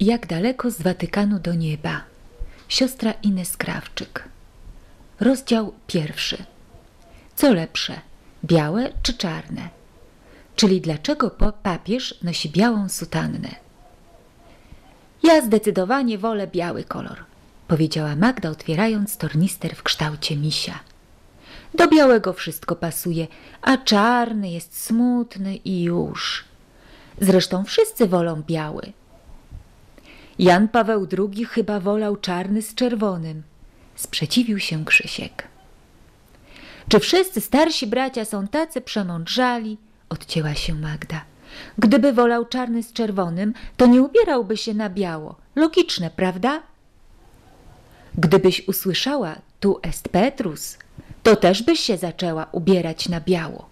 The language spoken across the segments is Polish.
Jak daleko z Watykanu do nieba? Siostra Ines Krawczyk. Rozdział pierwszy. Co lepsze, białe czy czarne? Czyli dlaczego papież nosi białą sutannę? Ja zdecydowanie wolę biały kolor, powiedziała Magda, otwierając tornister w kształcie misia. Do białego wszystko pasuje, a czarny jest smutny i już. Zresztą wszyscy wolą biały. Jan Paweł II chyba wolał czarny z czerwonym. Sprzeciwił się Krzysiek. Czy wszyscy starsi bracia są tacy przemądrzali? Odcięła się Magda. Gdyby wolał czarny z czerwonym, to nie ubierałby się na biało. Logiczne, prawda? Gdybyś usłyszała tu est Petrus, to też byś się zaczęła ubierać na biało.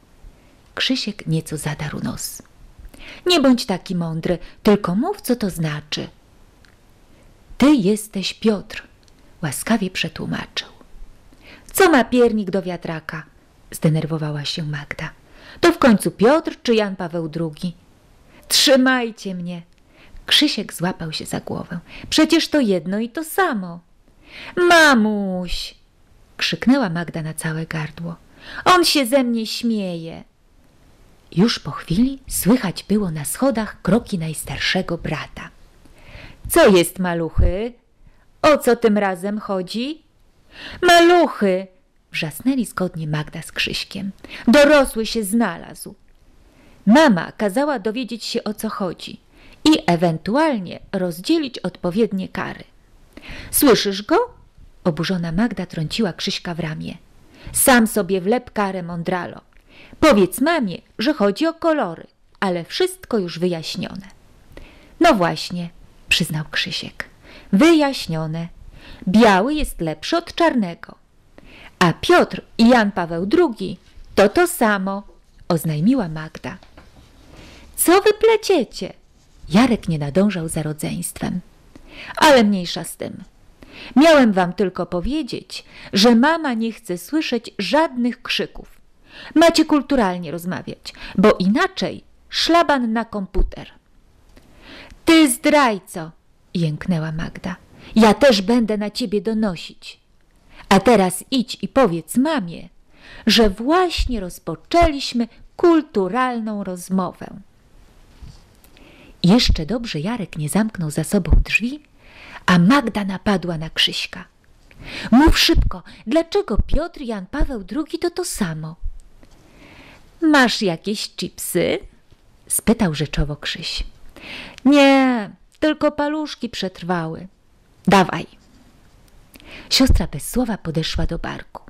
Krzysiek nieco zadarł nos. Nie bądź taki mądry, tylko mów, co to znaczy. Ty jesteś Piotr, łaskawie przetłumaczył. Co ma piernik do wiatraka? Zdenerwowała się Magda. To w końcu Piotr czy Jan Paweł II? Trzymajcie mnie! Krzysiek złapał się za głowę. Przecież to jedno i to samo. Mamuś! krzyknęła Magda na całe gardło. On się ze mnie śmieje. Już po chwili słychać było na schodach kroki najstarszego brata. Co jest, maluchy? O co tym razem chodzi? Maluchy! Wrzasnęli zgodnie Magda z Krzyśkiem. Dorosły się znalazł. Mama kazała dowiedzieć się o co chodzi i ewentualnie rozdzielić odpowiednie kary. Słyszysz go? Oburzona Magda trąciła Krzyśka w ramię. Sam sobie wlep karę mądralo. Powiedz mamie, że chodzi o kolory, ale wszystko już wyjaśnione. No właśnie, przyznał Krzysiek. Wyjaśnione. Biały jest lepszy od czarnego. A Piotr i Jan Paweł II to to samo, oznajmiła Magda. Co wy pleciecie? Jarek nie nadążał za rodzeństwem. Ale mniejsza z tym. Miałem wam tylko powiedzieć, że mama nie chce słyszeć żadnych krzyków. Macie kulturalnie rozmawiać, bo inaczej szlaban na komputer. Ty zdrajco, jęknęła Magda. Ja też będę na ciebie donosić. A teraz idź i powiedz mamie, że właśnie rozpoczęliśmy kulturalną rozmowę. Jeszcze dobrze Jarek nie zamknął za sobą drzwi, a Magda napadła na Krzyśka. Mów szybko, dlaczego Piotr Jan Paweł II to to samo? Masz jakieś chipsy? spytał rzeczowo Krzyś. Nie, tylko paluszki przetrwały. Dawaj. Siostra bez słowa podeszła do barku.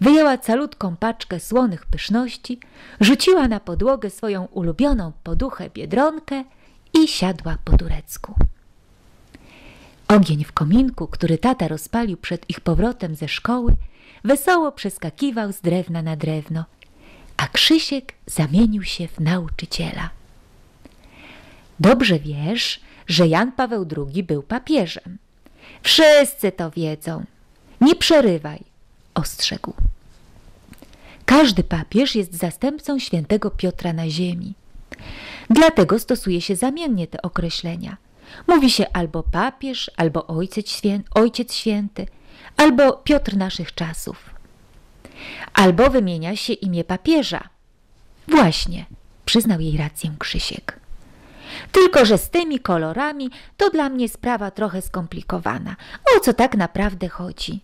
Wyjęła calutką paczkę słonych pyszności, rzuciła na podłogę swoją ulubioną poduchę biedronkę i siadła po turecku. Ogień w kominku, który tata rozpalił przed ich powrotem ze szkoły, wesoło przeskakiwał z drewna na drewno, a Krzysiek zamienił się w nauczyciela. Dobrze wiesz, że Jan Paweł II był papieżem. Wszyscy to wiedzą. Nie przerywaj, ostrzegł. Każdy papież jest zastępcą świętego Piotra na ziemi. Dlatego stosuje się zamiennie te określenia. Mówi się albo papież, albo ojciec, świę ojciec święty, albo Piotr naszych czasów. Albo wymienia się imię papieża. Właśnie, przyznał jej rację Krzysiek. Tylko, że z tymi kolorami to dla mnie sprawa trochę skomplikowana. O co tak naprawdę chodzi?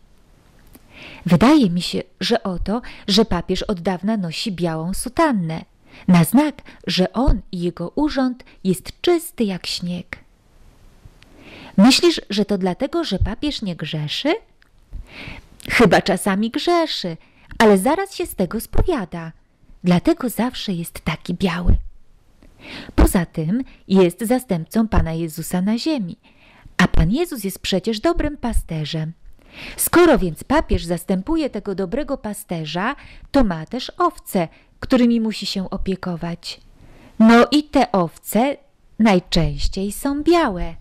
Wydaje mi się, że o to, że papież od dawna nosi białą sutannę, na znak, że on i jego urząd jest czysty jak śnieg. Myślisz, że to dlatego, że papież nie grzeszy? Chyba czasami grzeszy, ale zaraz się z tego spowiada. Dlatego zawsze jest taki biały. Poza tym jest zastępcą Pana Jezusa na ziemi, a Pan Jezus jest przecież dobrym pasterzem. Skoro więc papież zastępuje tego dobrego pasterza, to ma też owce, którymi musi się opiekować. No i te owce najczęściej są białe.